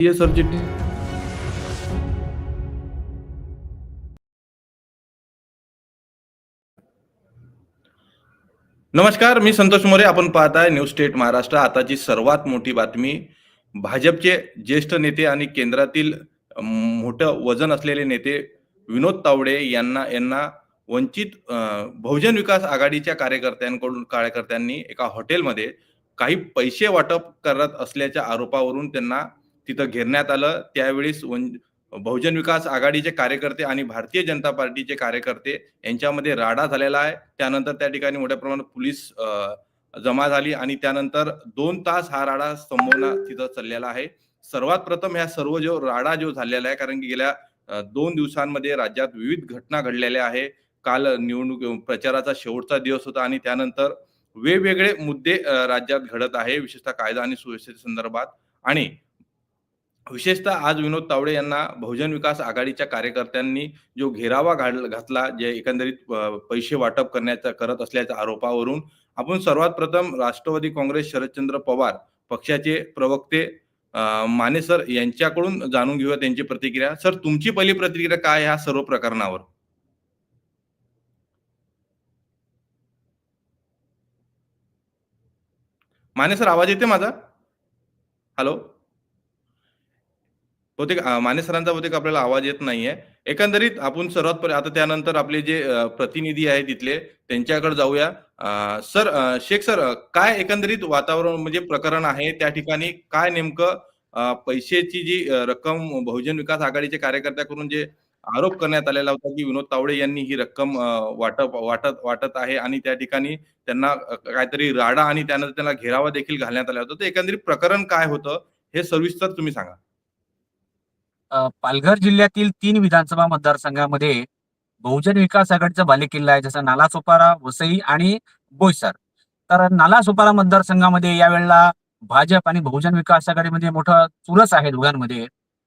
ये सरचिटणीस नमस्कार मी संतोष मोरे. आपण पाहताय न्यूज स्टेट महाराष्ट्र. आताची सर्वात मोठी बातमी भाजपचे ज्येष्ठ नेते आणि केंद्रातील मोठं वजन असलेले नेते विनोद तावडे यांना यांना वंचित बहुजन विकास आघाडीच्या कार्यकर्त्यांकडून कार्यकर्त्यांनी एका हॉटेलमध्ये काही पैसे वाटप करत असल्याच्या आरोपावरून त्यांना तिथं घेरण्यात आलं. त्यावेळेस बहुजन विकास आघाडीचे कार्यकर्ते आणि भारतीय जनता पार्टीचे कार्यकर्ते यांच्यामध्ये राडा झालेला आहे. त्यानंतर त्या ठिकाणी मोठ्या प्रमाणात पोलीस जमा झाली आणि त्यानंतर दोन तास हा राडा संपवणं तिथं चाललेला आहे. सर्वात प्रथम ह्या सर्व जो राडा जो झालेला आहे कारण की गेल्या दोन दिवसांमध्ये राज्यात विविध घटना घडलेल्या आहे. काल निवडणूक प्रचाराचा शेवटचा दिवस होता आणि त्यानंतर वेगवेगळे मुद्दे राज्यात घडत आहे विशेषतः कायदा आणि सुव्यवस्थे संदर्भात. आणि विशेषतः आज विनोद तावडे यांना बहुजन विकास आघाडीच्या कार्यकर्त्यांनी जो घेरावा घातला जे एकंदरीत पैसे वाटप करण्याचा करत असल्याच्या आरोपावरून आपण सर्वात प्रथम राष्ट्रवादी काँग्रेस शरदचंद्र पवार पक्षाचे प्रवक्ते माने सर यांच्याकडून जाणून घेऊया त्यांची प्रतिक्रिया. सर तुमची पहिली प्रतिक्रिया काय ह्या सर्व प्रकरणावर? माने सर आवाज येते माझा? हॅलो? बहुतेक अ, माने सरांचा बहुतेक आपल्याला आवाज येत नाहीये. एकंदरीत आपण सर्वात पहिले आता त्यानंतर आपले जे अ, प्रतिनिधी आहेत तिथले त्यांच्याकडे जाऊया. अ, सर अ, शेख सर अ, काय एकंदरीत वातावरण म्हणजे प्रकरण आहे? त्या ठिकाणी काय नेमकं अ, पैशाची जी अ, रक्कम बहुजन विकास आघाडीचे कार्यकर्त्याकडून जे आरोप करण्यात आलेला होता की विनोद तावडे यांनी ही रक्कम अ, वाटप वाटत वाटत आहे आणि त्या ठिकाणी त्यांना अ, काहीतरी राडा आणि त्यानंतर त्यांना घेरावा देखील घालण्यात आला होता. तर एकंदरीत प्रकरण काय होतं हे सविस्तर तुम्ही सांगा. पालघर जिल्ह्यातील तीन विधानसभा मतदारसंघामध्ये बहुजन विकास आघाडीचा बालेकिल्ला आहे जसं नालासोपारा वसई आणि बोईसर. तर नालासोपारा मतदारसंघामध्ये यावेळेला भाजप आणि बहुजन विकास आघाडीमध्ये मोठं चुरस आहे दोघांमध्ये.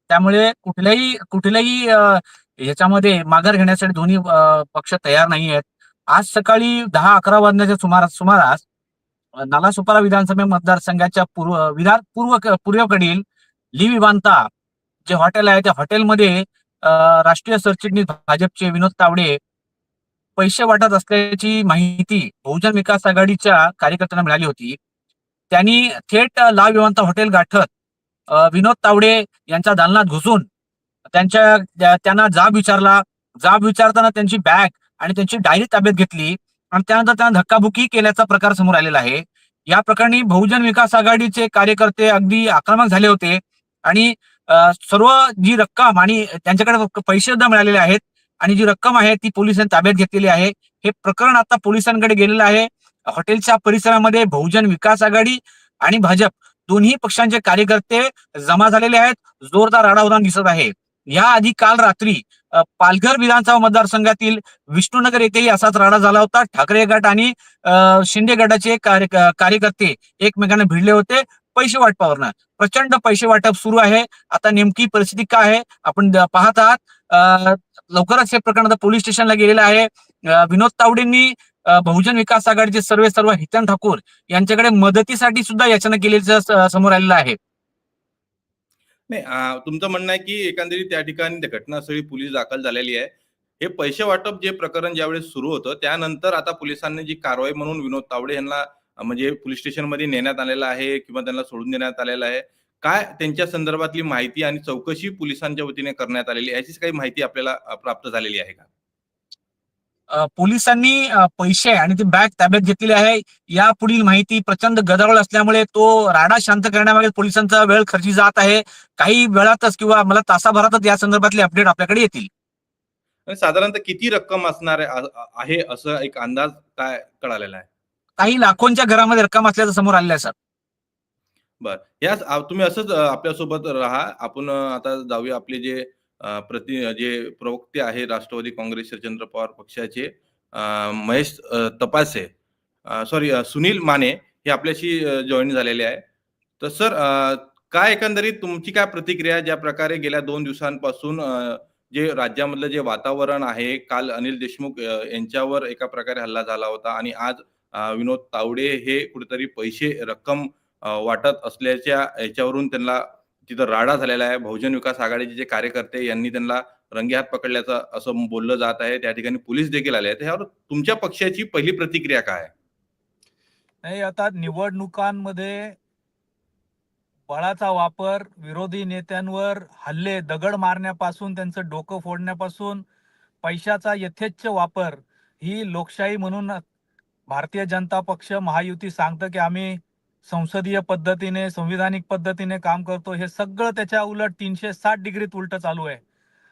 त्यामुळे कुठल्याही कुठल्याही याच्यामध्ये माघार घेण्यासाठी दोन्ही पक्ष तयार नाही आहेत. आज सकाळी दहा अकरा वाजण्याच्या सुमारास सुमारास नालासोपारा विधानसभा मतदारसंघाच्या पूर्व विधान पूर्व पूर्वेकडील ली विवांता जे हॉटेल आहे त्या हॉटेलमध्ये राष्ट्रीय सरचिटणीस भाजपचे विनोद तावडे पैसे वाटत असल्याची माहिती बहुजन विकास आघाडीच्या कार्यकर्त्यांना मिळाली होती. त्यांनी थेट अ, लाल विमानता हॉटेल गाठत विनोद तावडे यांच्या दालनात घुसून त्यांच्या त्यांना जाब विचारला. जाब विचारताना त्यांची बॅग आणि त्यांची डायरी ताब्यात घेतली आणि त्यानंतर त्यांना धक्काबुक्की केल्याचा प्रकार समोर आलेला आहे. या प्रकरणी बहुजन विकास आघाडीचे कार्यकर्ते अगदी आक्रमक झाले होते आणि सर्व जी रक्कम आणि त्यांच्याकडे पैसे सुद्धा मिळालेले आहेत आणि जी रक्कम आहे ती पोलिसांनी ताब्यात घेतलेली आहे. हे प्रकरण आता पोलिसांकडे गेलेलं आहे. हॉटेलच्या परिसरामध्ये बहुजन विकास आघाडी आणि भाजप दोन्ही पक्षांचे कार्यकर्ते जमा झालेले आहेत. जोरदार राडा दिसत आहे. या आधी काल रात्री पालघर विधानसभा मतदारसंघातील विष्णुनगर येथेही असाच राडा झाला होता. ठाकरे गट आणि शिंदे गटाचे कार्य- कार्यकर्ते एकमेकांना भिडले होते. पैसे वाटपावरनं प्रचंड पैसे वाटप सुरू आहे. आता नेमकी परिस्थिती काय आहे? आपण पाहत आहात. लवकरच हे प्रकरण आता पोलीस स्टेशनला गेलेलं आहे. विनोद तावडेंनी बहुजन विकास आघाडीचे सर्वे सर्व हितन ठाकूर यांच्याकडे मदतीसाठी सुद्धा याचना केल्याचं समोर आलेलं आहे. नाही तुमचं म्हणणं आहे की एकंदरीत त्या ठिकाणी घटनास्थळी पोलीस दाखल झालेली आहे. हे पैसे वाटप जे प्रकरण ज्यावेळेस सुरू होतं त्यानंतर आता पोलिसांनी जी कारवाई म्हणून विनोद तावडे यांना म्हणजे पोलीस स्टेशनमध्ये नेण्यात आलेलं आहे किंवा त्यांना सोडून देण्यात आलेलं आहे. काय त्यांच्या संदर्भातली माहिती आणि चौकशी पोलिसांच्या वतीने करण्यात आलेली आहे? याचीच काही माहिती आपल्याला प्राप्त झालेली आहे का? पोलिसांनी पैसे आणि ती बॅग ताब्यात घेतलेली आहे. या पुढील माहिती प्रचंड गदारोळ असल्यामुळे तो राडा शांत करण्यामागे पोलिसांचा वेळ खर्ची जात आहे. काही वेळातच किंवा मला तासाभरातच या संदर्भातले अपडेट आपल्याकडे येतील. साधारणतः किती रक्कम असणार आहे असं एक अंदाज काय कळालेला आहे? काही लाखोंच्या घरामध्ये रक्कम असल्याचं समोर आलेलं आहे सर. बर. याच तुम्ही असंच आपल्यासोबत राहा. आपण आता जाऊया आपले जे प्रति जे प्रवक्ते आहे राष्ट्रवादी काँग्रेस चंद्र पवार पक्षाचे महेश तपासे सॉरी सुनील माने हे आपल्याशी जॉईन झालेले आहे. तर सर काय एकंदरीत तुमची काय प्रतिक्रिया ज्या प्रकारे गेल्या दोन दिवसांपासून जे राज्यामधलं जे वातावरण आहे काल अनिल देशमुख यांच्यावर एका प्रकारे हल्ला झाला होता आणि आज विनोद तावडे हे कुठेतरी पैसे रक्कम वाटत असल्याच्या याच्यावरून त्यांना तिथं राडा झालेला आहे. बहुजन विकास आघाडीचे जे कार्यकर्ते यांनी त्यांना रंगेहात पकडल्याचं असं बोललं जात आहे. त्या ठिकाणी पोलीस देखील आले आहेत. यावर तुमच्या पक्षाची पहिली प्रतिक्रिया काय नाही आता निवडणुकांमध्ये बळाचा वापर विरोधी नेत्यांवर हल्ले दगड मारण्यापासून त्यांचं डोकं फोडण्यापासून पैशाचा यथेच्छ वापर ही लोकशाही म्हणून भारतीय जनता पक्ष महायुती सांगतं की आम्ही संसदीय पद्धतीने संविधानिक पद्धतीने काम करतो. हे सगळं त्याच्या उलट तीनशे साठ डिग्रीत उलट चालू आहे.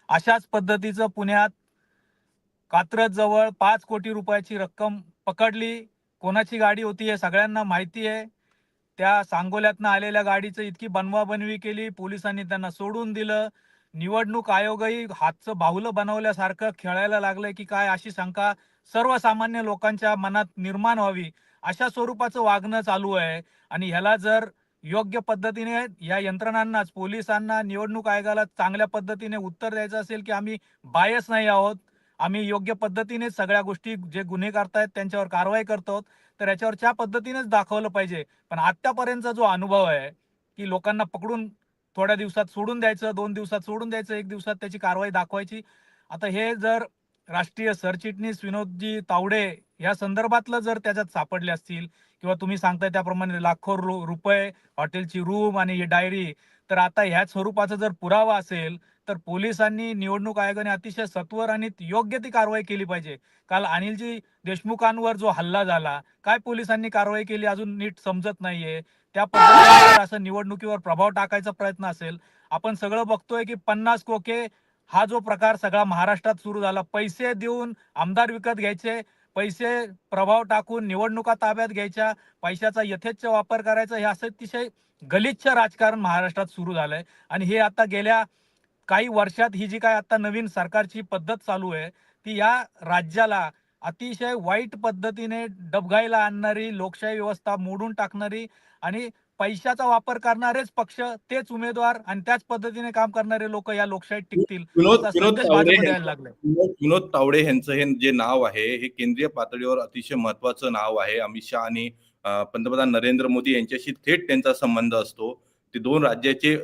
अशाच पद्धतीचं पुण्यात कात्रज जवळ पाच कोटी रुपयाची रक्कम पकडली. कोणाची गाडी होती हे सगळ्यांना माहिती आहे. त्या सांगोल्यातनं आलेल्या गाडीचं इतकी बनवाबनवी केली. पोलिसांनी त्यांना सोडून दिलं. निवडणूक आयोगही हातचं बाहुलं बनवल्यासारखं खेळायला लागलंय की काय अशी शंका सर्वसामान्य लोकांच्या मनात निर्माण व्हावी अशा स्वरूपाचं वागणं चालू आहे. आणि ह्याला जर योग्य पद्धतीने या यंत्रणांनाच पोलिसांना निवडणूक आयोगाला चांगल्या पद्धतीने उत्तर द्यायचं असेल की आम्ही बायस नाही आहोत आम्ही योग्य पद्धतीने सगळ्या गोष्टी जे गुन्हे करतायत त्यांच्यावर कारवाई करतो तर याच्यावर त्या पद्धतीनेच दाखवलं पाहिजे. पण आत्तापर्यंतचा जो अनुभव आहे की लोकांना पकडून थोड्या दिवसात सोडून द्यायचं दोन दिवसात सोडून द्यायचं एक दिवसात त्याची कारवाई दाखवायची आता हे जर राष्ट्रीय सरचिटणीस विनोदजी तावडे या संदर्भातलं जर त्याच्यात सापडले असतील किंवा तुम्ही सांगताय त्याप्रमाणे लाखो रु- रुपये हॉटेलची रूम आणि ही डायरी तर आता ह्याच स्वरूपाचा जर पुरावा असेल तर पोलिसांनी निवडणूक आयोगाने अतिशय सत्वर आणि योग्य ती कारवाई केली पाहिजे. काल अनिलजी देशमुखांवर जो हल्ला झाला काय पोलिसांनी कारवाई केली अजून नीट समजत नाहीये. त्या पद्धतीने असं निवडणुकीवर प्रभाव टाकायचा प्रयत्न असेल आपण सगळं बघतोय की पन्नास कोके हा जो प्रकार सगळा महाराष्ट्रात सुरू झाला पैसे देऊन आमदार विकत घ्यायचे पैसे प्रभाव टाकून निवडणुका ताब्यात घ्यायच्या पैशाचा यथेच्छ वापर करायचा हे असं अतिशय गलिच्छ राजकारण महाराष्ट्रात सुरू झालंय. आणि हे आता गेल्या काही वर्षात ही जी काय आता नवीन सरकारची पद्धत चालू आहे ती या राज्याला अतिशय वाईट पद्धतीने डबघाईला आणणारी लोकशाही व्यवस्था मोडून टाकणारी आणि पैशाचा वापर करणारेच पक्ष तेच उमेदवार आणि त्याच पद्धतीने काम करणारे लोक या लोकशाहीत टिकतील. विनोद तावडे यांचं हे जे नाव आहे हे केंद्रीय पातळीवर अतिशय महत्वाचं नाव आहे. अमित शहा आणि पंतप्रधान नरेंद्र मोदी यांच्याशी थेट त्यांचा संबंध असतो. ते दोन राज्याचे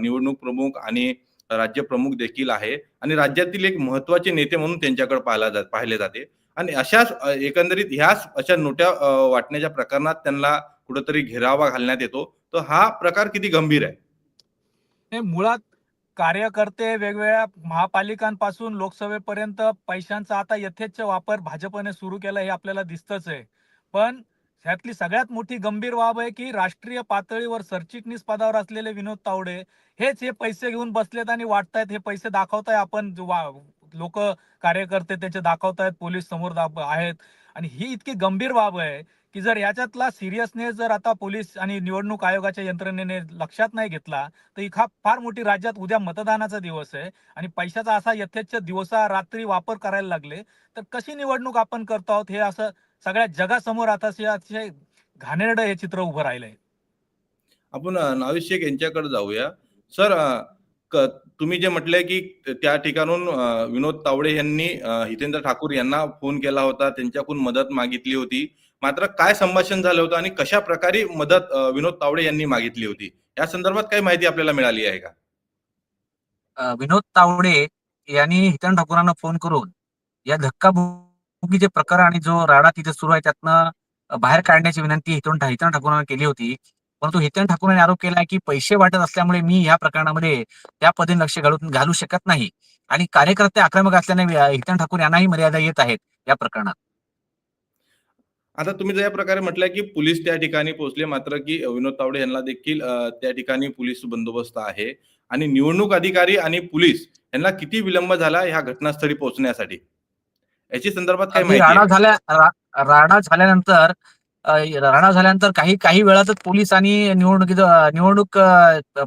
निवडणूक प्रमुख आणि राज्य प्रमुख देखील आहे. आणि राज्यातील एक महत्त्वाचे नेते म्हणून त्यांच्याकडे पाहिला जात पाहिले जाते. आणि अशाच एकंदरीत ह्याच अशा नोट्या वाटण्याच्या प्रकरणात त्यांना कुठेतरी घेरावा घालण्यात येतो. तर हा प्रकार किती गंभीर आहे? मुळात कार्यकर्ते वेगवेगळ्या महापालिकांपासून लोकसभेपर्यंत पैशांचा आता यथेच वापर भाजपने सुरू केला हे आपल्याला दिसतच आहे. पण ह्यातली सगळ्यात मोठी गंभीर बाब आहे की राष्ट्रीय पातळीवर सरचिटणीस पदावर असलेले विनोद तावडे हेच हे पैसे घेऊन बसलेत आणि वाटतायत हे पैसे दाखवताय आपण लोक कार्यकर्ते त्याचे दाखवतायत पोलीस समोर आहेत. आणि ही इतकी गंभीर बाब आहे की जर याच्यातला सिरियसनेस जर आता पोलीस आणि निवडणूक आयोगाच्या यंत्रणेने लक्षात नाही घेतला तर ही खा फार मोठी राज्यात उद्या मतदानाचा दिवस आहे आणि पैशाचा असा यथेच्छ दिवसा रात्री वापर करायला लागले तर कशी निवडणूक आपण करतो आहोत हे असं सगळ्या जगासमोर आता अतिशय घाणेरड हे चित्र उभं राहिलंय. आपण अ, शेख यांच्याकडे जाऊया. सर तुम्ही जे म्हटलंय की त्या ठिकाणून विनोद तावडे यांनी हितेंद्र ठाकूर यांना फोन केला होता त्यांच्याकडून मदत मागितली होती. मात्र काय संभाषण झालं होतं आणि कशा प्रकारे मदत विनोद तावडे यांनी मागितली होती? या संदर्भात काही माहिती आपल्याला मिळाली आहे का? विनोद तावडे यांनी हितन ठाकूरांना फोन करून या धक्काबुक्कीचे प्रकार आणि जो राडा तिथे सुरू आहे त्यातनं बाहेर काढण्याची विनंती हितन हितन ठाकूरांना केली होती. परंतु हितन ठाकूरांनी आरोप केला की पैसे वाटत असल्यामुळे मी या प्रकरणामध्ये त्या पद्धतीने लक्ष घालून घालू शकत नाही. आणि कार्यकर्ते आक्रमक असल्याने हितन ठाकूर यांनाही मर्यादा येत आहेत या प्रकरणात. आता तुम्ही ज्या प्रकारे म्हटलंय की पोलीस त्या ठिकाणी पोहोचले मात्र की विनोद तावडे यांना देखील त्या ठिकाणी पोलीस बंदोबस्त आहे. आणि निवडणूक अधिकारी आणि पोलीस यांना किती विलंब झाला ह्या घटनास्थळी पोहोचण्यासाठी? याची संदर्भात काय माहिती आहे? झाल्या रा- राडा झाल्यानंतर राडा झाल्यानंतर काही काही वेळातच पोलीस आणि निवडणुकीचं निवडणूक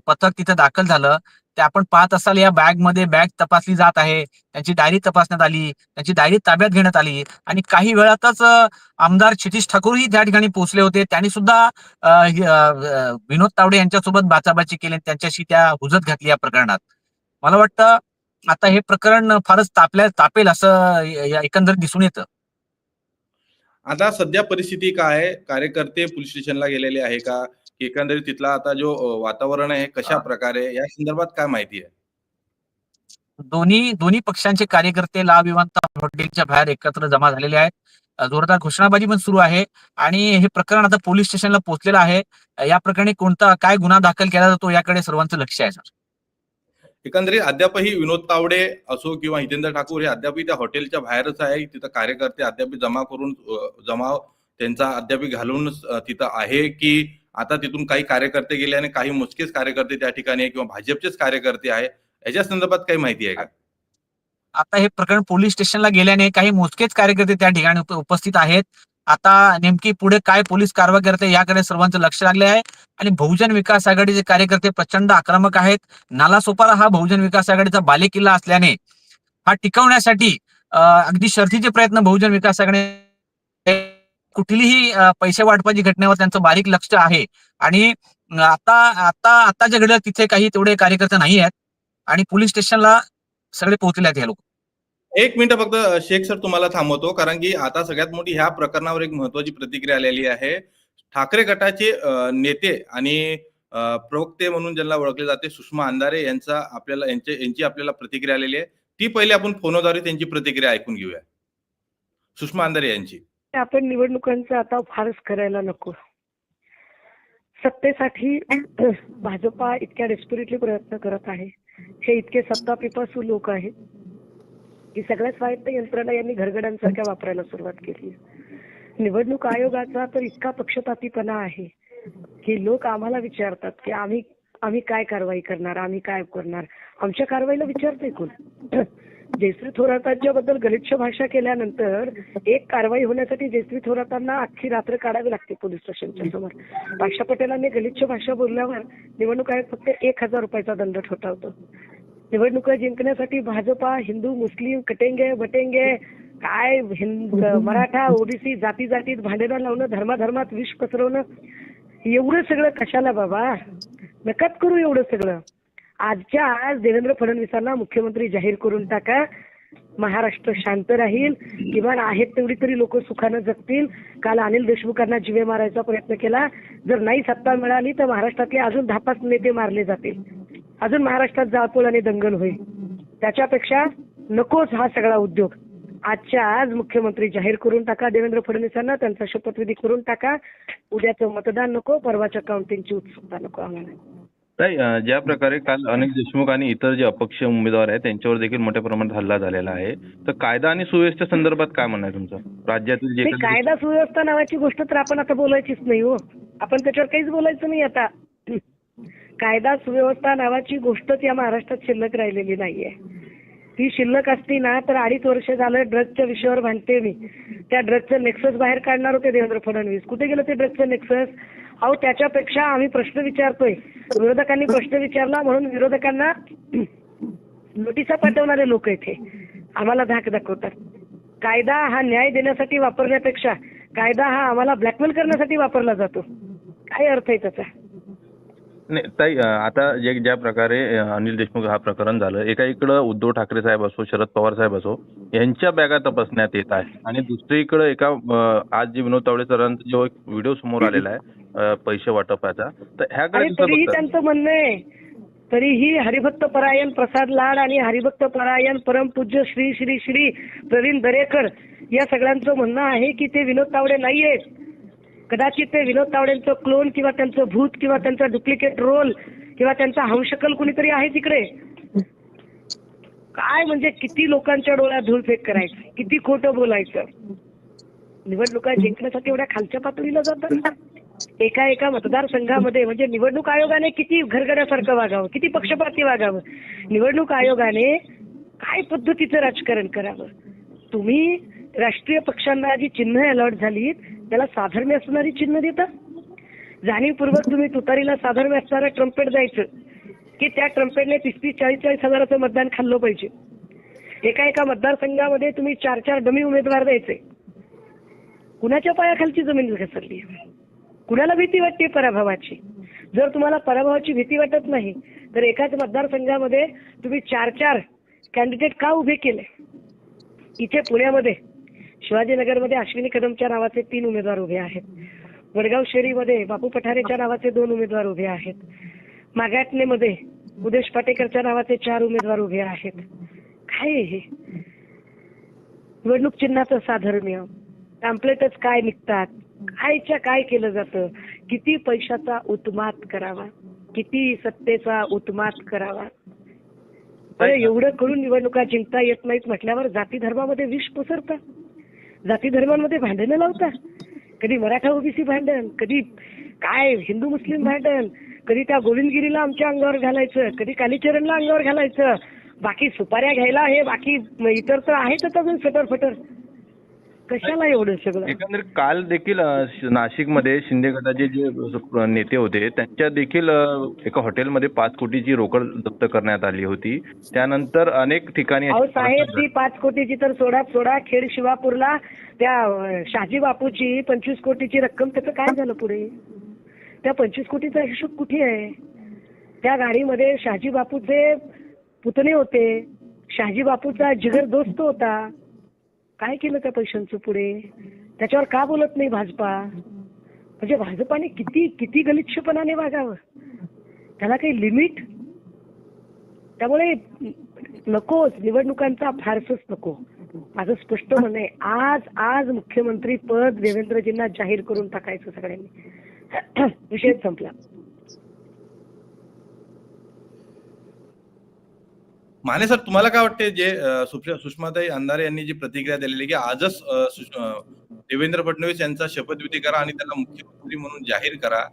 पथक तिथे दाखल झालं. ते आपण पाहत असाल या बॅगमध्ये बॅग तपासली जात आहे. त्यांची डायरी तपासण्यात आली. त्यांची डायरी ताब्यात घेण्यात आली. आणि काही वेळातच आमदार क्षितिश ठाकूरही त्या ठिकाणी पोहोचले होते. त्यांनी सुद्धा विनोद तावडे यांच्यासोबत बाचाबाची केली आणि त्यांच्याशी त्या हुजत घातली या प्रकरणात. मला वाटतं आता हे प्रकरण फारच तापल्या तापेल असं एकंदरीत दिसून येतं. आता सध्या परिस्थिती काय आहे? कार्यकर्ते पोलीस स्टेशनला गेलेले आहे का? की एकंदरीत तिथला आता जो वातावरण आहे कशा. प्रकारे या संदर्भात काय माहिती आहे? दोन्ही दोन्ही पक्षांचे कार्यकर्ते लाल विमानतळ हॉटेलच्या बाहेर एकत्र जमा झालेले आहेत. जोरदार घोषणाबाजी पण सुरू आहे आणि हे प्रकरण आता पोलीस स्टेशनला पोहोचलेलं आहे. या प्रकरणी कोणता काय गुन्हा दाखल केला जातो याकडे सर्वांचं लक्ष आहे सर. एकंदरीत अद्यापही विनोद तावडे असो किंवा हितेंद्र ठाकूर हे अद्यापही त्या हॉटेलच्या बाहेरच आहे. तिथं कार्यकर्ते अद्याप जमा करून जमाव त्यांचा अद्याप घालून तिथं आहे की आता तिथून काही कार्यकर्ते गेले आणि काही मोजकेच कार्यकर्ते त्या ठिकाणी किंवा भाजपचेच कार्यकर्ते आहे याच्या संदर्भात काही माहिती आहे का? आता हे प्रकरण पोलीस स्टेशनला गेल्याने काही मोजकेच कार्यकर्ते त्या ठिकाणी उपस्थित आहेत. आता नेमकी पुढे काय पोलीस कारवाई करते याकडे सर्वांचं लक्ष लागले आहे. आणि बहुजन विकास आघाडीचे कार्यकर्ते प्रचंड आक्रमक आहेत. नालासोपारा हा बहुजन विकास आघाडीचा बालेकिल्ला असल्याने हा टिकवण्यासाठी अगदी शर्थीचे प्रयत्न बहुजन विकास आघाडी कुठलीही पैसे वाटपाची घटनेवर त्यांचं बारीक लक्ष आहे. आणि आता आता आताच्या घडीला तिथे काही तेवढे कार्यकर्ते नाही आहेत. आणि पोलीस स्टेशनला सगळे पोहोचले आहेत हे लोक. एक मिनिट फक्त शेख सर तुम्हाला थांबवतो. कारण की आता सगळ्यात मोठी ह्या प्रकरणावर एक महत्वाची प्रतिक्रिया आलेली आहे. ठाकरे गटाचे नेते आणि प्रवक्ते म्हणून ज्यांना ओळखले जाते सुषमा अंधारे यांचा आपल्याला यांचे यांची आपल्याला प्रतिक्रिया आलेली आहे. ती पहिले आपण फोनद्वारे त्यांची प्रतिक्रिया ऐकून घेऊया. सुषमा अंधारे यांची. आपण निवडणुकांचा आता फारच करायला नको. सत्तेसाठी भाजपा इतक्या डेस्परेटली प्रयत्न करत आहे. हे इतके सत्ता पिपासू लोक आहेत. की सगळ्या स्वायत्त यंत्रणा यांनी घरगड्यांसारख्या वापरायला सुरुवात केली निवडणूक आयोगाचा तर इतका पक्षपातीपणा आहे की लोक आम्हाला विचारतात की आम्ही आम्ही काय कारवाई करणार आम्ही काय करणार? आमच्या कारवाईला विचारते कोण? जयश्री थोरातांच्या बद्दल गलिच्छ भाषा केल्यानंतर एक कारवाई होण्यासाठी जयश्री थोरातांना अख्खी रात्र काढावी लागते पोलीस स्टेशनच्या समोर. पाशा पटेलांनी गलिच्छ भाषा बोलल्यावर निवडणूक आयोग फक्त एक हजार रुपयाचा दंड ठोठावतो. निवडणुका जिंकण्यासाठी भाजपा हिंदू मुस्लिम कटेंगे बटेंगे काय मराठा ओबीसी जाती जातीत भांडणं लावणं धर्माधर्मात विष पसरवणं एवढं सगळं कशाला बाबा? नकाच करू एवढं सगळं. आजच्या आज देवेंद्र फडणवीसांना मुख्यमंत्री जाहीर करून टाका. महाराष्ट्र शांत राहील. किमान आहेत तेवढी तरी लोक सुखानं जगतील. काल अनिल देशमुखांना जिवे मारायचा प्रयत्न केला. जर नाही सत्ता मिळाली तर महाराष्ट्रातले अजून दहा पाच नेते मारले जातील. अजून महाराष्ट्रात जाळपोळ आणि दंगल होईल. त्याच्यापेक्षा नकोच हा सगळा उद्योग. आजच्या आज मुख्यमंत्री जाहीर करून टाका. देवेंद्र फडणवीसांना त्यांचा शपथविधी करून टाका. उद्याचं मतदान नको परवाच्या काउंटिंगची उत्सुकता नको आम्हाला. ताई अं, ज्या प्रकारे काल अनिल देशमुख आणि इतर जे अपक्ष उमेदवार आहेत त्यांच्यावर देखील मोठ्या प्रमाणात हल्ला झालेला आहे. तर कायदा आणि सुव्यवस्थे संदर्भात काय म्हणणं आहे तुमचं? राज्यातील जे नाही, कायदा सुव्यवस्था नावाची गोष्ट तर आपण आता बोलायचीच नाही हो. आपण त्याच्यावर काहीच बोलायचं नाही आता. कायदा सुव्यवस्था नावाची गोष्टच या महाराष्ट्रात शिल्लक राहिलेली नाहीये. ती शिल्लक असती ना तर अडीच वर्ष झालं ड्रग्सच्या विषयावर भांडते मी. त्या ड्रग्सचं नेक्सस बाहेर काढणार होते देवेंद्र फडणवीस. कुठे गेलं ते ड्रग्सचं नेक्सस? अहो त्याच्यापेक्षा आम्ही प्रश्न विचारतोय. विरोधकांनी प्रश्न विचारला म्हणून विरोधकांना नोटिसा पाठवणारे लोक इथे. आम्हाला धाक दाखवतात. कायदा हा न्याय देण्यासाठी वापरण्यापेक्षा कायदा हा आम्हाला ब्लॅकमेल करण्यासाठी वापरला जातो. काय अर्थ आहे त्याचा. नाही ताई आता जे ज्या प्रकारे अनिल देशमुख हा प्रकरण झालं एका इकडं उद्धव ठाकरे साहेब असो शरद पवार साहेब असो यांच्या बॅगा तपासण्यात येत आहे. आणि दुसरीकडे एका आज जे विनोद तावडे सरांचा जो एक व्हिडिओ समोर आलेला आहे पैसे वाटपाचा तर ह्याकडे तरीही? त्यांचं म्हणणं आहे तरीही हरिभक्त परायण प्रसाद लाड आणि हरिभक्त परायण परमपूज्य श्री श्री श्री प्रवीण दरेकर या सगळ्यांचं म्हणणं आहे की ते विनोद तावडे नाहीये. कदाचित ते विनोद तावडेंचं क्लोन किंवा त्यांचं भूत किंवा त्यांचा डुप्लिकेट रोल किंवा त्यांचा हंशकल कुणीतरी आहे तिकडे? काय म्हणजे किती लोकांच्या डोळ्यात धूळफेक करायचं? किती खोटं बोलायचं? निवडणुका जिंकण्यासाठी एवढ्या खालच्या पातळीला जातात एका एका मतदारसंघामध्ये म्हणजे निवडणूक आयोगाने किती घरगड्यासारखं वागावं किती पक्षपाती वागावं? निवडणूक आयोगाने काय पद्धतीचं राजकारण करावं? तुम्ही राष्ट्रीय पक्षांना जी चिन्ह अलॉट झाली त्याला साधर्म्य असणारी चिन्ह देता? जाणीवपूर्वक तुम्ही तुतारीला साधर्म्य असणारं ट्रम्पेट द्यायचं की त्या ट्रम्पेटने तीस तीस चाळीस चाळीस हजाराचं मतदान खाल्लं पाहिजे. एका एका मतदारसंघामध्ये तुम्ही चार चार डमी उमेदवार द्यायचे. कुणाच्या पायाखालची जमीन घसरली? कुणाला भीती वाटते पराभवाची? जर तुम्हाला पराभवाची भीती वाटत नाही तर एकाच मतदारसंघामध्ये तुम्ही चार चार कॅन्डिडेट का उभे केले? इथे पुण्यामध्ये शिवाजीनगरमध्ये अश्विनी कदमच्या नावाचे तीन उमेदवार उभे आहेत. वडगाव शेरीमध्ये बापू पठारेच्या नावाचे दोन उमेदवार उभे आहेत. मागाटनेमध्ये उदेश पाटेकरच्या नावाचे चार उमेदवार उभे आहेत. काय हे? निवडणूक चिन्हाचं साधर्म्य. पॅम्पलेटच काय निघतात? कायच्या काय केलं जातं? किती पैशाचा उत्मात करावा? किती सत्तेचा उत्मात करावा? अरे एवढं करून निवडणुका जिंकता येत नाहीत म्हटल्यावर जाती धर्मामध्ये विष पसरता. जाती धर्मांमध्ये भांडणं लावता. कधी मराठा ओबीसी भांडण कधी काय हिंदू मुस्लिम भांडण कधी त्या गोविंदगिरीला आमच्या अंगावर घालायचं कधी कालीचरणला अंगावर घालायचं. बाकी सुपाऱ्या घ्यायला हे बाकी इतर तर आहेतच अजून सटर फटर कशाला एवढं सगळं? एकंदरीत काल देखील नाशिकमध्ये शिंदे गटाचे जे नेते होते त्यांच्या देखील एका हॉटेलमध्ये पाच कोटीची रोकड जप्त करण्यात आली होती. त्यानंतर अनेक ठिकाणी साहेब ती पाच कोटीची तर सोडा सोडा खेड शिवापूरला त्या अं, शहाजी बापूची पंचवीस कोटीची रक्कम त्याचं काय झालं पुढे? त्या पंचवीस कोटीचा हिशोब कुठे आहे? त्या गाडीमध्ये शहाजी बापूचे पुतणे होते. शहाजी बापूचा जिगर दोस्त होता. काय केलं त्या पैशांचं पुढे? त्याच्यावर का बोलत नाही भाजपा? म्हणजे भाजपाने किती किती गलिच्छपणाने वागावं? त्याला काही लिमिट? त्यामुळे नकोच निवडणुकांचा फारसच नको. माझं स्पष्ट म्हणणं आहे आज आज मुख्यमंत्री पद देवेंद्रजींना जाहीर करून टाकायचं सगळ्यांनी. विषय संपला. माने सर तुम्हाला काय वाटते जे सुषमाताई अंधारे यांनी जी प्रतिक्रिया दिलेली की आजच देवेंद्र फडणवीस यांचा शपथविधी करा आणि त्यांना मुख्यमंत्री म्हणून जाहीर करा.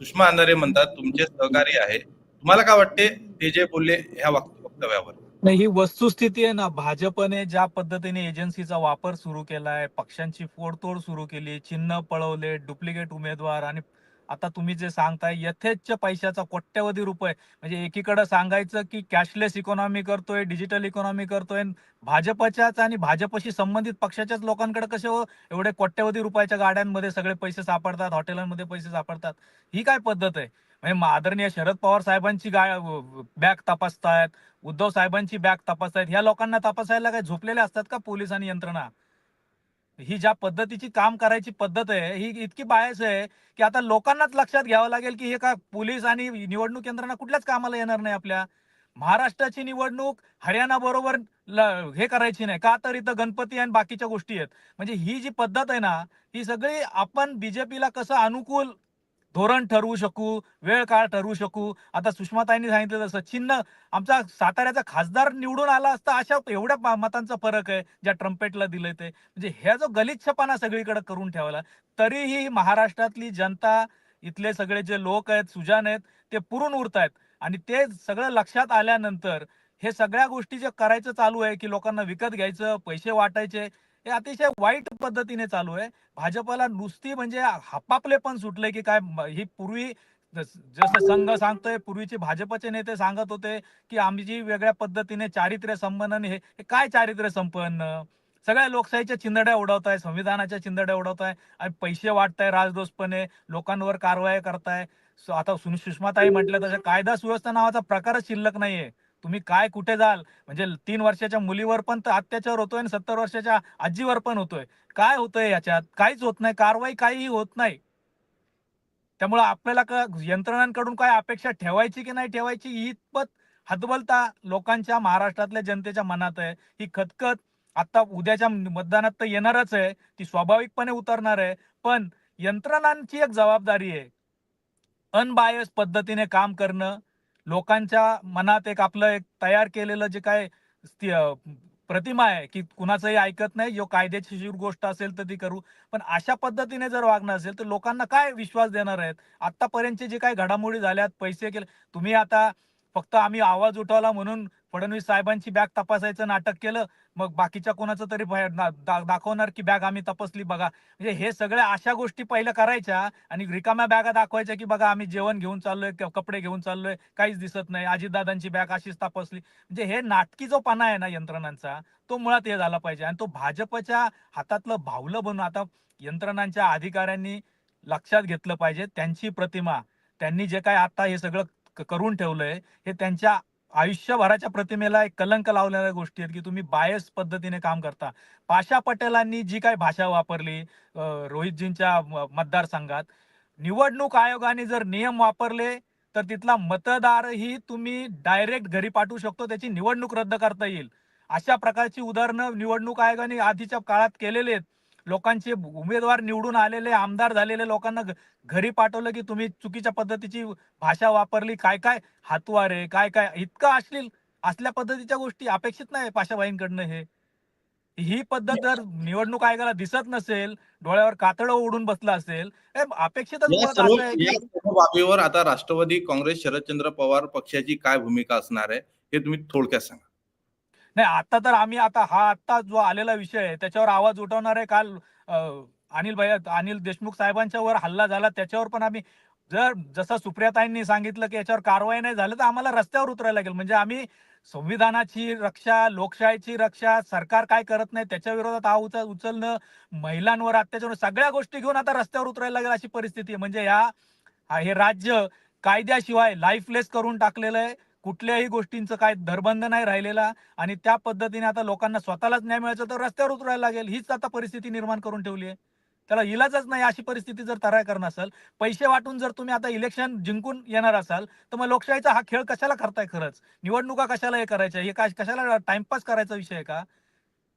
सुषमा अंधारे म्हणतात तुमचे सहकारी आहे. तुम्हाला काय वाटते ते जे बोलले ह्या वक्तव्यावर? नाही ही वस्तुस्थिती आहे ना. भाजपने ज्या पद्धतीने एजन्सीचा वापर सुरू केलाय पक्षांची फोडतोड सुरू केली चिन्ह पळवले डुप्लिकेट उमेदवार आणि आता तुम्ही जे सांगताय यथेच्छ पैशाचा कोट्यवधी रुपये. म्हणजे एकीकडे सांगायचं की कॅशलेस इकॉनॉमी करतोय डिजिटल इकॉनॉमी करतोय भाजपच्याच आणि भाजपशी संबंधित पक्षाच्याच लोकांकडे कसे हो एवढे कोट्यवधी रुपयाच्या गाड्यांमध्ये सगळे पैसे सापडतात हॉटेलांमध्ये पैसे सापडतात. ही काय पद्धत आहे? म्हणजे आदरणीय शरद पवार साहेबांची गा बॅग तपासतायत उद्धव साहेबांची बॅग तपासतायत ह्या लोकांना तपासायला काय झोपलेले असतात का पोलीस आणि यंत्रणा? ही ज्या पद्धतीची काम करायची पद्धत आहे ही इतकी बायस आहे की आता लोकांनाच लक्षात घ्यावं लागेल की हे का पोलीस आणि निवडणूक यंत्रणा कुठल्याच कामाला येणार नाही आपल्या. महाराष्ट्राची निवडणूक हरियाणा बरोबर हे करायची नाही. का तर इथं गणपती आणि बाकीच्या गोष्टी आहेत. म्हणजे ही जी पद्धत आहे ना ही सगळी आपण बीजेपीला कसं अनुकूल धोरण ठरवू शकू वेळ काळ ठरवू शकू. आता सुषमाताईंनी सांगितलं तसं चिन्ह आमचा साताऱ्याचा खासदार निवडून आला असता अशा एवढ्या मतांचा फरक आहे ज्या ट्रम्पेटला दिलंय ते. म्हणजे ह्या जो गलिच्छपणा सगळीकडे करून ठेवला तरीही महाराष्ट्रातली जनता इथले सगळे जे लोक आहेत सुजान आहेत ते पुरून उरतायत. आणि ते सगळं लक्षात आल्यानंतर हे सगळ्या गोष्टी जे करायचं चालू आहे की लोकांना विकत घ्यायचं पैसे वाटायचे हे अतिशय वाईट पद्धतीने चालू आहे. भाजपला नुसती म्हणजे हापापले पण सुटले की काय ही पूर्वी जस- जसं संघ सांगतोय पूर्वीचे भाजपचे नेते सांगत होते की आमची वेगळ्या पद्धतीने चारित्र्य संपन्न हे काय चारित्र्य संपन्न? सगळ्या लोकशाहीच्या चिंदड्या उडवताय संविधानाच्या चिंदड्या उडवताय आणि पैसे वाटताय राजदोषपणे लोकांवर कारवाई करताय. आता सुषमाताई म्हटलं तसं कायदा सुव्यवस्था नावाचा प्रकारच शिल्लक नाहीये. तुम्ही काय कुठे जाल? म्हणजे तीन वर्षाच्या मुलीवर पण तर अत्याचार होतोय आणि सत्तर वर्षाच्या आजीवर पण होतोय. काय होतंय याच्यात? काहीच होत नाही. कारवाई काहीही होत नाही. त्यामुळे आपल्याला यंत्रणांकडून काय अपेक्षा ठेवायची की नाही ठेवायची ही इतपत हतबलता लोकांच्या महाराष्ट्रातल्या जनतेच्या मनात आहे. ही खतखत आता उद्याच्या मतदानात तर येणारच आहे. ती स्वाभाविकपणे उतरणार आहे. पण यंत्रणांची एक जबाबदारी आहे. अनबायस पद्धतीने काम करणं लोकांच्या मनात एक आपलं एक तयार केलेलं जे काय प्रतिमा आहे की कुणाचंही ऐकत नाही जो कायदेशीर गोष्ट असेल तर ती करू. पण अशा पद्धतीने जर वागणं असेल तर लोकांना काय विश्वास देणार आहेत? आतापर्यंतचे जे काही घडामोडी झाल्यात पैसे केले तुम्ही आता फक्त आम्ही आवाज उठवला म्हणून फडणवीस साहेबांची बॅग तपासायचं नाटक केलं मग बाकीच्या कोणाचं तरी दा- दाखवणार की बॅग आम्ही तपासली बघा. म्हणजे हे सगळ्या अशा गोष्टी पहिल्या करायच्या आणि रिकाम्या बॅगा दाखवायच्या की बघा आम्ही जेवण घेऊन चाललोय कपडे घेऊन चाललोय काहीच दिसत नाही. अजितदादांची बॅग अशीच तपासली. म्हणजे हे नाटकी जो पाना आहे ना यंत्रणांचा तो मुळात हे झाला पाहिजे. आणि तो भाजपच्या हातातलं भावलं बनून आता यंत्रणांच्या अधिकाऱ्यांनी लक्षात घेतलं पाहिजे. त्यांची प्रतिमा त्यांनी जे काय आता हे सगळं क- करून ठेवलंय हे त्यांच्या आयुष्यभराच्या प्रतिमेला एक कलंक लावलेल्या गोष्टी आहेत की तुम्ही बायस पद्धतीने काम करता. पाशा पटेलांनी जी काय भाषा वापरली रोहितजींच्या मतदारसंघात निवडणूक आयोगाने जर नियम वापरले तर तिथला मतदारही तुम्ही डायरेक्ट घरी पाठवू शकतो त्याची निवडणूक रद्द करता येईल. अशा प्रकारची उदाहरणं निवडणूक आयोगाने आधीच्या काळात केलेले आहेत. लोकांचे उमेदवार निवडून आलेले आमदार झालेले लोकांना घरी पाठवलं की तुम्ही चुकीच्या पद्धतीची भाषा वापरली काय काय हातवारे काय काय इतकं अश्लील असल्या पद्धतीच्या गोष्टी अपेक्षित नाही पाशाबाईंकडनं हे. ही पद्धत जर निवडणूक आयोगाला दिसत नसेल डोळ्यावर कातडं ओढून बसलं असेल अपेक्षितच बाबीवर आता राष्ट्रवादी काँग्रेस शरदचंद्र पवार पक्षाची काय भूमिका असणार आहे हे तुम्ही थोडक्यात सांगा. नाही आता तर आम्ही आता हा आता जो आलेला विषय आहे त्याच्यावर आवाज उठवणार आहे काल अनिल भैया अनिल देशमुख साहेबांच्या वर हल्ला झाला त्याच्यावर पण आम्ही जर जसं सुप्रियाताईंनी सांगितलं की याच्यावर कारवाई नाही झालं तर आम्हाला रस्त्यावर उतरायला लागेल. म्हणजे आम्ही संविधानाची रक्षा लोकशाहीची रक्षा सरकार काय करत नाही त्याच्या विरोधात हा उचल उचलणं महिलांवर अत्याचार सगळ्या गोष्टी घेऊन आता रस्त्यावर उतरायला लागेल अशी परिस्थिती आहे. म्हणजे या हा- हे राज्य कायद्याशिवाय लाईफलेस करून टाकलेलं आहे. कुठल्याही गोष्टींचं काय धरबंध नाही राहिलेला आणि त्या पद्धतीने आता लोकांना स्वतःलाच न्याय मिळायचा तर रस्त्यावर उतरायला लागेल. हीच आता परिस्थिती निर्माण करून ठेवली आहे. त्याला इलाजच नाही अशी परिस्थिती जर तयार करणं असेल पैसे वाटून जर तुम्ही आता इलेक्शन जिंकून येणार असाल तर मग लोकशाहीचा हा खेळ कशाला करताय खरंच? निवडणुका कशाला हे करायच्या? हे काय कशाला टाइमपास करायचा विषय आहे का?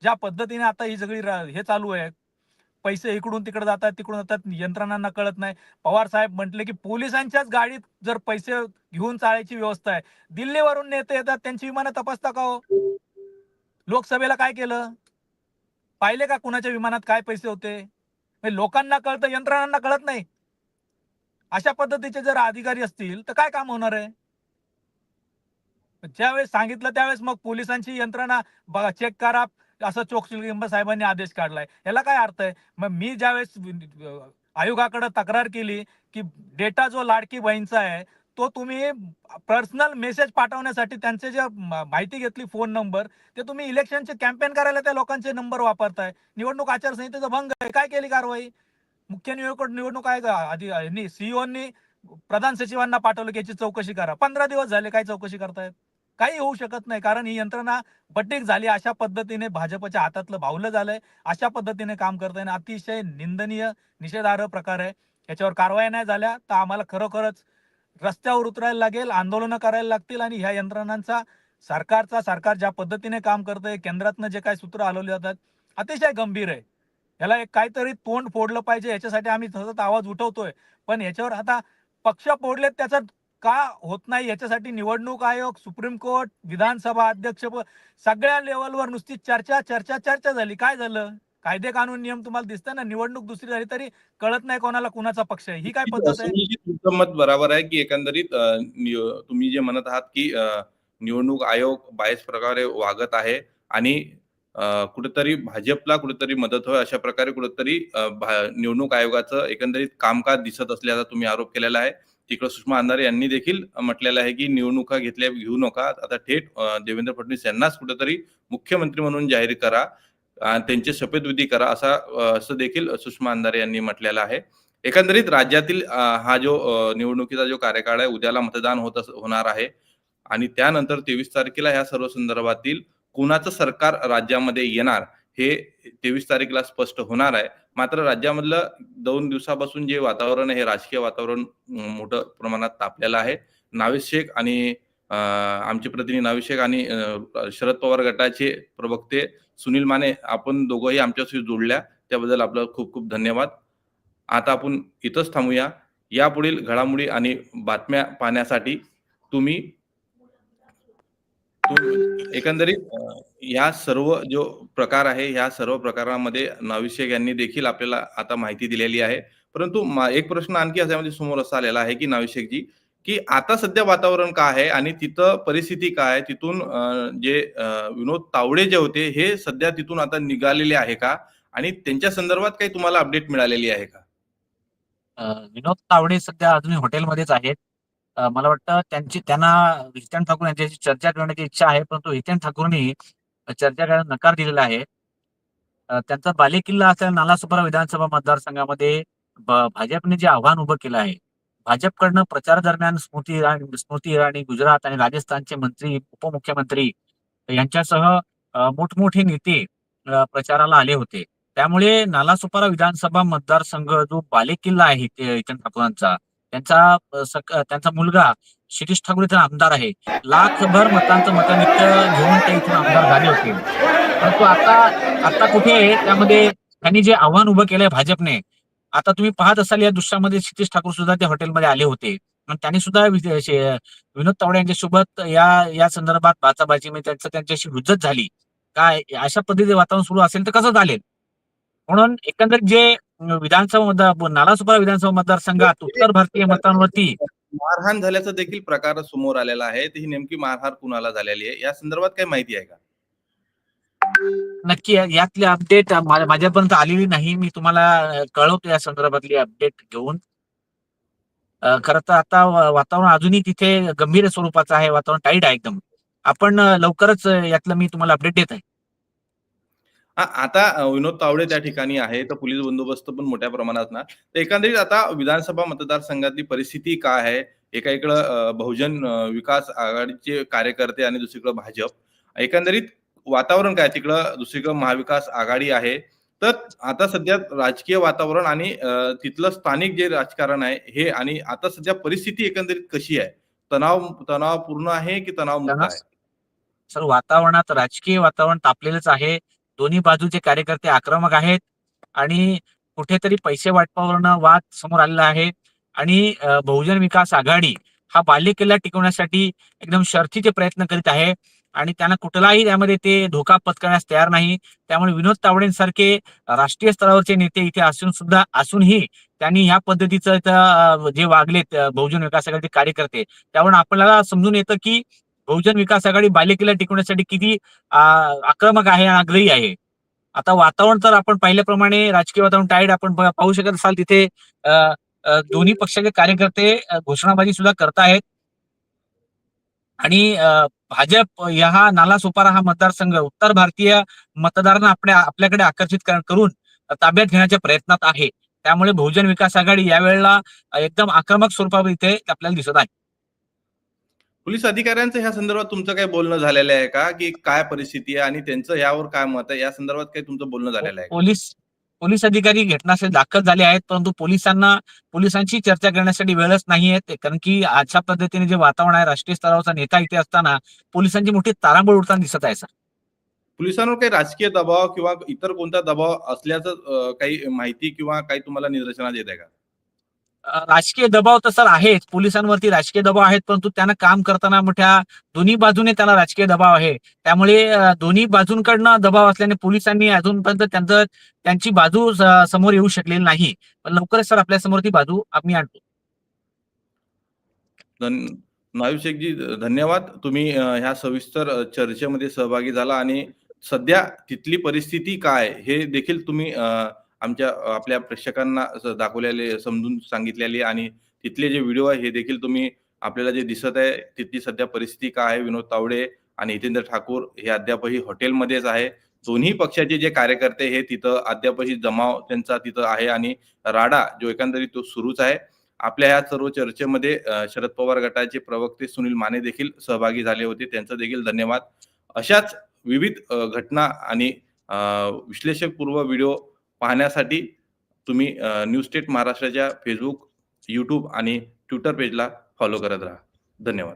ज्या पद्धतीने आता ही सगळी रा- हे चालू आहे पैसे इकडून तिकडे जातात तिकडून जातात यंत्रणांना कळत नाही. पवार साहेब म्हटले की पोलिसांच्याच गाडीत जर पैसे घेऊन चालायची व्यवस्था आहे दिल्लीवरून नेते येतात त्यांची विमानं तपासता का हो? लोकसभेला काय केलं? पाहिले का कुणाच्या विमानात काय पैसे होते? लोकांना कळतं यंत्रणांना कळत नाही. अशा पद्धतीचे जर अधिकारी असतील तर काय काम होणार आहे? ज्यावेळेस सांगितलं त्यावेळेस मग पोलिसांची यंत्रणा बघा चेक करा असं चोक्सी साहेबांनी आदेश काढलाय. याला काय अर्थ आहे? मग मी ज्यावेळेस आयोगाकडे तक्रार केली की डेटा जो लाडकी बहीणचा आहे तो तुम्ही पर्सनल मेसेज पाठवण्यासाठी त्यांचे जे माहिती घेतली फोन नंबर ते तुम्ही इलेक्शनचे कॅम्पेन करायला त्या लोकांचे नंबर वापरताय. निवडणूक आचारसंहितेचा भंग आहे. काय केली कारवाई? मुख्य निवडणूक निवडणूक आयोग आधी यांनी सीईओनी प्रधान सचिवांना पाठवलं की याची चौकशी करा. पंधरा दिवस झाले काय चौकशी करतायत? काही होऊ शकत नाही. कारण ही यंत्रणा बड्डेक झाली. अशा पद्धतीने भाजपच्या हातातलं भावलं झालंय. अशा पद्धतीने काम करत आणि अतिशय निंदनीय निषेधार्ह प्रकार आहे. याच्यावर कारवाई नाही झाल्या तर आम्हाला खरोखरच रस्त्यावर उतरायला लागेल आंदोलनं करायला लागतील आणि ह्या यंत्रणांचा सरकारचा सरकार ज्या पद्धतीने काम करतंय केंद्रातनं जे काही सूत्र हलवले जातात अतिशय गंभीर आहे. याला एक काहीतरी तोंड फोडलं पाहिजे. याच्यासाठी आम्ही सतत आवाज उठवतोय. पण याच्यावर आता पक्ष फोडलेत त्याचं का होत नाही याच्यासाठी निवडणूक आयोग सुप्रीम कोर्ट विधानसभा अध्यक्ष सगळ्या लेवलवर नुसती चर्चा चर्चा चर्चा झाली. काय झालं? कायदे कानून नियम तुम्हाला दिसतंय ना. निवडणूक दुसरी झाली तरी कळत नाही कोणाला कुणाचा पक्ष आहे. ही काय पद्धत आहे? तुमचं मत बरोबर आहे की एकंदरीत तुम्ही जे म्हणत आहात की निवडणूक आयोग बायस प्रकारे वागत आहे आणि कुठेतरी भाजपला कुठेतरी मदत होय अशा प्रकारे कुठेतरी निवडणूक आयोगाचं एकंदरीत कामकाज दिसत असल्याचा तुम्ही आरोप केलेला आहे. तिकडे सुषमा अंधारे यांनी देखील म्हटलेलं आहे की निवडणुका घेतल्या घेऊ नका. आता थेट देवेंद्र फडणवीस यांनाच कुठेतरी मुख्यमंत्री म्हणून जाहीर करा त्यांची त्यांचे शपथविधी करा असा असं देखील सुषमा अंधारे यांनी म्हटलेलं आहे. एकंदरीत राज्यातील हा जो निवडणुकीचा जो कार्यकाळ आहे उद्याला मतदान होत होणार आहे. आणि त्यानंतर तेवीस तारखेला ह्या सर्व संदर्भातील कुणाचं सरकार राज्यामध्ये येणार हे तेवीस तारखेला स्पष्ट होणार आहे. मात्र राज्यामधलं दोन दिवसापासून जे वातावरण आहे हे राजकीय वातावरण मोठं प्रमाणात तापलेलं आहे. नावेद शेख आणि आमचे प्रतिनिधी नावेद शेख आणि शरद पवार गटाचे प्रवक्ते सुनील माने आपण दोघंही आमच्याशी जोडल्या. त्याबद्दल आपलं खूप खूप धन्यवाद. आता आपण इथंच थांबूया. यापुढील घडामोडी आणि बातम्या पाहण्यासाठी तुम्ही एकंदरीत या सर्व जो प्रकार आहे ह्या सर्व प्रकारामध्ये नाविशेख यांनी देखील आपल्याला आता माहिती दिलेली आहे. परंतु एक प्रश्न आणखी याच्यामध्ये समोर असा आलेला आहे की नाविशेखजी की आता सध्या वातावरण काय आहे आणि तिथं परिस्थिती काय आहे? तिथून जे विनोद तावडे जे होते हे सध्या तिथून आता निघालेले आहे का? आणि त्यांच्या संदर्भात काही तुम्हाला अपडेट मिळालेली आहे का? विनोद तावडे सध्या अजूनही हॉटेलमध्येच आहेत. मला वाटतं त्यांची त्यांना हितेन ठाकूर यांच्याशी चर्चा करण्याची इच्छा आहे परंतु हितेन ठाकूरनी चर्चा करायला नकार दिलेला आहे. त्यांचा बालेकिल्ला असलेल्या नालासोपारा विधानसभा मतदारसंघामध्ये भाजपने जे आव्हान उभं केलं आहे भाजपकडनं प्रचार दरम्यान स्मृती इराणी स्मृती इराणी गुजरात आणि राजस्थानचे मंत्री उपमुख्यमंत्री यांच्यासह मोठमोठे नेते प्रचाराला आले होते. त्यामुळे नालासोपारा विधानसभा मतदारसंघ जो बालेकिल्ला आहे ते इथं ठाकूरांचा त्यांचा सक- त्यांचा मुलगा शिरीष ठाकूर इथं आमदार आहे. लाखभर मतांचं मतानित्य घेऊन ते इथून आमदार झाले होते. परंतु आता आता कुठे त्यामध्ये त्यांनी जे आव्हान उभं केलंय भाजपने आता तुम्ही पाहत असाल या दृश्यामध्ये क्षितिश ठाकूर सुद्धा त्या हॉटेलमध्ये आले होते. आणि त्यांनी सुद्धा विनोद तावडे यांच्यासोबत या या संदर्भात बाचाबाची म्हणजे त्यांचं त्यांच्याशी हुज्जत झाली. काय अशा पद्धतीचे वातावरण सुरू असेल तर कसं चालेल? म्हणून एकंदरीत जे विधानसभा मतदार नालासोपारा विधानसभा मतदारसंघात उत्तर भारतीय मतांवरती मारहाण झाल्याचा देखील प्रकार समोर आलेला आहे. ही नेमकी मारहाण कुणाला झालेली आहे? या संदर्भात काही माहिती आहे का? नक्की यातली अपडेट माझ्यापर्यंत आलेली नाही. मी तुम्हाला कळवतो या संदर्भातली अपडेट घेऊन. खरं तर आता वातावरण अजूनही तिथे गंभीर स्वरूपाचं आहे. वातावरण टाईट आहे एकदम. आपण लवकरच यातलं मी तुम्हाला अपडेट देत आहे. आता विनोद तावडे त्या ठिकाणी आहे तर पोलीस बंदोबस्त पण मोठ्या प्रमाणात ना. तर एकंदरीत आता विधानसभा मतदारसंघातली परिस्थिती काय आहे? एका इकडं बहुजन विकास आघाडीचे कार्यकर्ते आणि दुसरीकडे भाजप. एकंदरीत वातावरण काय तिकडं? दुसरीकडे महाविकास आघाडी आहे. तर आता सध्या राजकीय वातावरण आणि तिथलं स्थानिक जे राजकारण आहे हे आणि आता सध्या परिस्थिती एकंदरीत कशी आहे? तणाव तणावपूर्ण आहे की तणाव- सर वातावरणात राजकीय वातावरण तापलेलंच आहे. दोन्ही बाजूचे कार्यकर्ते आक्रमक आहेत आणि कुठेतरी पैसे वाटपावरनं वाद समोर आलेला आहे. आणि बहुजन विकास आघाडी हा बाल्यकिल्ला टिकवण्यासाठी एकदम शर्थीचे प्रयत्न करीत आहे आणि त्यांना कुठलाही त्यामध्ये ते धोका पत्करण्यास तयार नाही. त्यामुळे विनोद तावडेंसारखे राष्ट्रीय स्तरावरचे नेते इथे असून सुद्धा असूनही त्यांनी ह्या पद्धतीचं जे वागलेत बहुजन विकास आघाडीचे कार्यकर्ते त्यावरून आपल्याला समजून येतं की बहुजन विकास आघाडी बालेकिल्ला टिकवण्यासाठी किती आक्रमक आहे आणि आग्रही आहे? आता वातावरण तर आपण पाहिल्याप्रमाणे राजकीय वातावरण टाईट आपण पाहू शकत असाल तिथे दोन्ही पक्षाचे कार्यकर्ते घोषणाबाजी सुद्धा करतायत आणि भाजप या हा नालासोपारा हा मतदारसंघ उत्तर भारतीय मतदारांना आपल्या आपल्याकडे आकर्षित करून ताब्यात घेण्याच्या प्रयत्नात आहे. त्यामुळे बहुजन विकास आघाडी यावेळेला वेळेला एकदम आक्रमक स्वरूपावर इथे आपल्याला दिसत आहे. पोलीस अधिकाऱ्यांचं ह्या संदर्भात तुमचं काही बोलणं झालेलं आहे का? की काय परिस्थिती आहे आणि त्यांचं यावर काय मत आहे? या संदर्भात काही तुमचं बोलणं झालेलं आहे? पोलीस पोलीस अधिकारी घटनास्थळी दाखल झाले आहेत परंतु पोलिसांना पोलिसांशी चर्चा करण्यासाठी वेळच नाही आहे. कारण की अशा पद्धतीने जे वातावरण आहे राष्ट्रीय स्तरावरचा नेता इथे असताना पोलिसांची मोठी तारांबळ उडताना दिसत आहे सर. पोलिसांवर काही राजकीय दबाव किंवा इतर कोणता दबाव असल्याचं काही माहिती किंवा काही तुम्हाला निदर्शनात येत आहे का? राजकीय दबाव तर सर आहेच पोलिसांवरती राजकीय दबाव आहेत परंतु त्यांना काम करताना मोठ्या दोन्ही बाजूने त्यांना राजकीय दबाव आहे. त्यामुळे दोन्ही बाजूंकडनं दबाव असल्याने पोलिसांनी अजूनपर्यंत त्यांचं त्यांची बाजू समोर येऊ शकलेली नाही. पण लवकरच सर आपल्यासमोर ती बाजू आम्ही आणतो. नायू शेखजी धन्यवाद. तुम्ही ह्या सविस्तर चर्चेमध्ये सहभागी झाला आणि सध्या तिथली परिस्थिती काय हे देखील तुम्ही आमच्या आपल्या प्रेक्षकांना दाखवलेले समजून सांगितलेले आणि तिथले जे व्हिडिओ आहे हे देखील तुम्ही आपल्याला जे दिसत आहे तिथली सध्या परिस्थिती काय आहे विनोद तावडे आणि हितेंद्र ठाकूर हे अद्यापही हॉटेलमध्येच आहे. दोन्ही पक्षाचे जे कार्यकर्ते हे तिथं अद्यापही जमाव त्यांचा तिथं आहे आणि राडा जो एकंदरीत तो सुरूच आहे. आपल्या ह्या सर्व चर्चेमध्ये शरद पवार गटाचे प्रवक्ते सुनील माने देखील सहभागी झाले होते. त्यांचं देखील धन्यवाद. अशाच विविध घटना आणि विश्लेषकपूर्व व्हिडिओ पाहण्यासाठी तुम्ही न्यू न्यूज स्टेट महाराष्ट्राच्या फेसबुक यूट्यूब आणि ट्विटर पेजला फॉलो करत राहा. धन्यवाद.